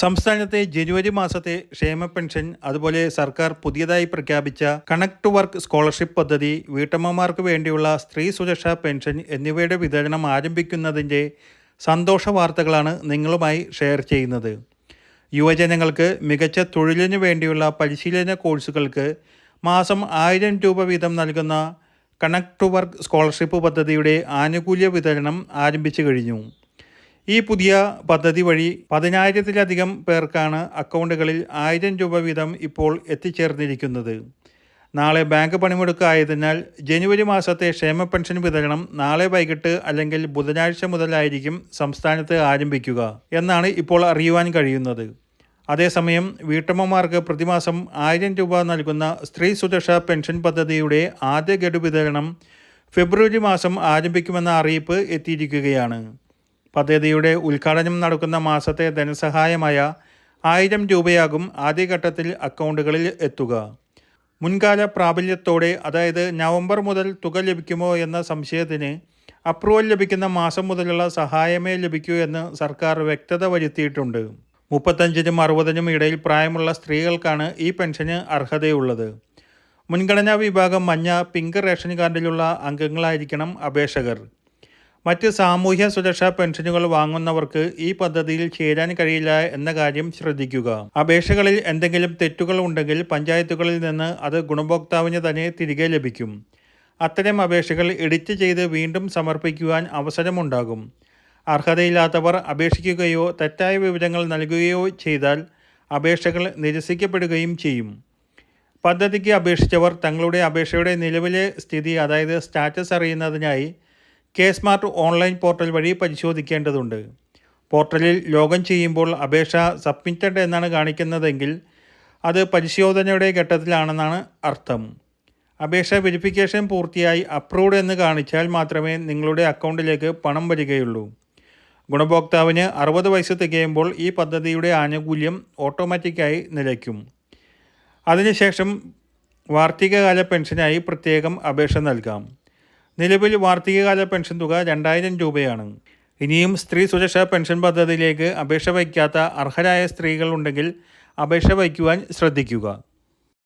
സംസ്ഥാനത്തെ ജനുവരി മാസത്തെ ക്ഷേമ പെൻഷൻ അതുപോലെ സർക്കാർ പുതിയതായി പ്രഖ്യാപിച്ച കണക്ട് ടു വർക്ക് സ്കോളർഷിപ്പ് പദ്ധതി വീട്ടമ്മമാർക്ക് വേണ്ടിയുള്ള സ്ത്രീ സുരക്ഷാ പെൻഷൻ എന്നിവയുടെ വിതരണം ആരംഭിക്കുന്നതിന്റെ സന്തോഷ വാർത്തകളാണ് നിങ്ങളുമായി ഷെയർ ചെയ്യുന്നത്. യുവജനങ്ങൾക്ക് മികച്ച തൊഴിലിനു വേണ്ടിയുള്ള പരിശീലന കോഴ്സുകൾക്ക് മാസം ആയിരം രൂപ വീതം നൽകുന്ന കണക്ട് ടു വർക്ക് സ്കോളർഷിപ്പ് പദ്ധതിയുടെ ആനുകൂല്യ വിതരണം ആരംഭിച്ചു കഴിഞ്ഞു. ഈ പുതിയ പദ്ധതി വഴി പതിനായിരത്തിലധികം പേർക്കാണ് അക്കൗണ്ടുകളിൽ ആയിരം രൂപ വീതം ഇപ്പോൾ എത്തിച്ചേർന്നിരിക്കുന്നത്. നാളെ ബാങ്ക് പണിമുടക്കായതിനാൽ ജനുവരി മാസത്തെ ക്ഷേമ പെൻഷൻ വിതരണം നാളെ വൈകിട്ട് അല്ലെങ്കിൽ ബുധനാഴ്ച മുതലായിരിക്കും സംസ്ഥാനത്ത് ആരംഭിക്കുക എന്നാണ് ഇപ്പോൾ അറിയുവാൻ കഴിയുന്നത്. അതേസമയം വീട്ടമ്മമാർക്ക് പ്രതിമാസം ആയിരം രൂപ നൽകുന്ന സ്ത്രീ സുരക്ഷാ പെൻഷൻ പദ്ധതിയുടെ ആദ്യ ഗഡു വിതരണം ഫെബ്രുവരി മാസം ആരംഭിക്കുമെന്ന അറിയിപ്പ് എത്തിയിരിക്കുകയാണ്. പദ്ധതിയുടെ ഉദ്ഘാടനം നടക്കുന്ന മാസത്തെ ധനസഹായമായ ആയിരം രൂപയാകും ആദ്യഘട്ടത്തിൽ അക്കൗണ്ടുകളിൽ എത്തുക. മുൻകാല പ്രാബല്യത്തോടെ അതായത് നവംബർ മുതൽ തുക ലഭിക്കുമോ എന്ന സംശയത്തിന് അപ്രൂവൽ ലഭിക്കുന്ന മാസം മുതലുള്ള സഹായമേ ലഭിക്കൂ എന്ന് സർക്കാർ വ്യക്തത വരുത്തിയിട്ടുണ്ട്. മുപ്പത്തഞ്ചിനും അറുപതിനും ഇടയിൽ പ്രായമുള്ള സ്ത്രീകൾക്കാണ് ഈ പെൻഷന് അർഹതയുള്ളത്. മുൻഗണനാ വിഭാഗം മഞ്ഞ പിങ്ക് റേഷൻ കാർഡിലുള്ള അംഗങ്ങളായിരിക്കണം അപേക്ഷകർ. മറ്റ് സാമൂഹ്യ സുരക്ഷാ പെൻഷനുകൾ വാങ്ങുന്നവർക്ക് ഈ പദ്ധതിയിൽ ചേരാൻ കഴിയില്ല എന്ന കാര്യം ശ്രദ്ധിക്കുക. അപേക്ഷകളിൽ എന്തെങ്കിലും തെറ്റുകൾ ഉണ്ടെങ്കിൽ പഞ്ചായത്തുകളിൽ നിന്ന് അത് ഗുണഭോക്താവിന് തന്നെ തിരികെ ലഭിക്കും. അത്തരം അപേക്ഷകൾ എഡിറ്റ് ചെയ്ത് വീണ്ടും സമർപ്പിക്കുവാൻ അവസരമുണ്ടാകും. അർഹതയില്ലാത്തവർ അപേക്ഷിക്കുകയോ തെറ്റായ വിവരങ്ങൾ നൽകുകയോ ചെയ്താൽ അപേക്ഷകൾ നിരസിക്കപ്പെടുകയും ചെയ്യും. പദ്ധതിക്ക് അപേക്ഷിച്ചവർ തങ്ങളുടെ അപേക്ഷയുടെ നിലവിലെ സ്ഥിതി അതായത് സ്റ്റാറ്റസ് അറിയുന്നതിനായി കെ സ്മാർട്ട് ഓൺലൈൻ പോർട്ടൽ വഴി പരിശോധിക്കേണ്ടതുണ്ട്. പോർട്ടലിൽ ലോഗിൻ ചെയ്യുമ്പോൾ അപേക്ഷ സബ്മിറ്റഡ് എന്നാണ് കാണിക്കുന്നതെങ്കിൽ അത് പരിശോധനയുടെ ഘട്ടത്തിലാണെന്നാണ് അർത്ഥം. അപേക്ഷ വെരിഫിക്കേഷൻ പൂർത്തിയായി അപ്രൂവ്ഡ് എന്ന് കാണിച്ചാൽ മാത്രമേ നിങ്ങളുടെ അക്കൗണ്ടിലേക്ക് പണം വരികയുള്ളൂ. ഗുണഭോക്താവിന് അറുപത് വയസ്സ് തികയുമ്പോൾ ഈ പദ്ധതിയുടെ ആനുകൂല്യം ഓട്ടോമാറ്റിക്കായി നിലയ്ക്കും. അതിനുശേഷം വാർഷികകാല പെൻഷനായി പ്രത്യേകം അപേക്ഷ നൽകാം. നിലവിൽ വാർഷികകാല പെൻഷൻ തുക രണ്ടായിരം രൂപയാണ്. ഇനിയും സ്ത്രീ സുരക്ഷാ പെൻഷൻ പദ്ധതിയിലേക്ക് അപേക്ഷ വയ്ക്കാത്ത അർഹരായ സ്ത്രീകളുണ്ടെങ്കിൽ അപേക്ഷ വയ്ക്കുവാൻ ശ്രദ്ധിക്കുക.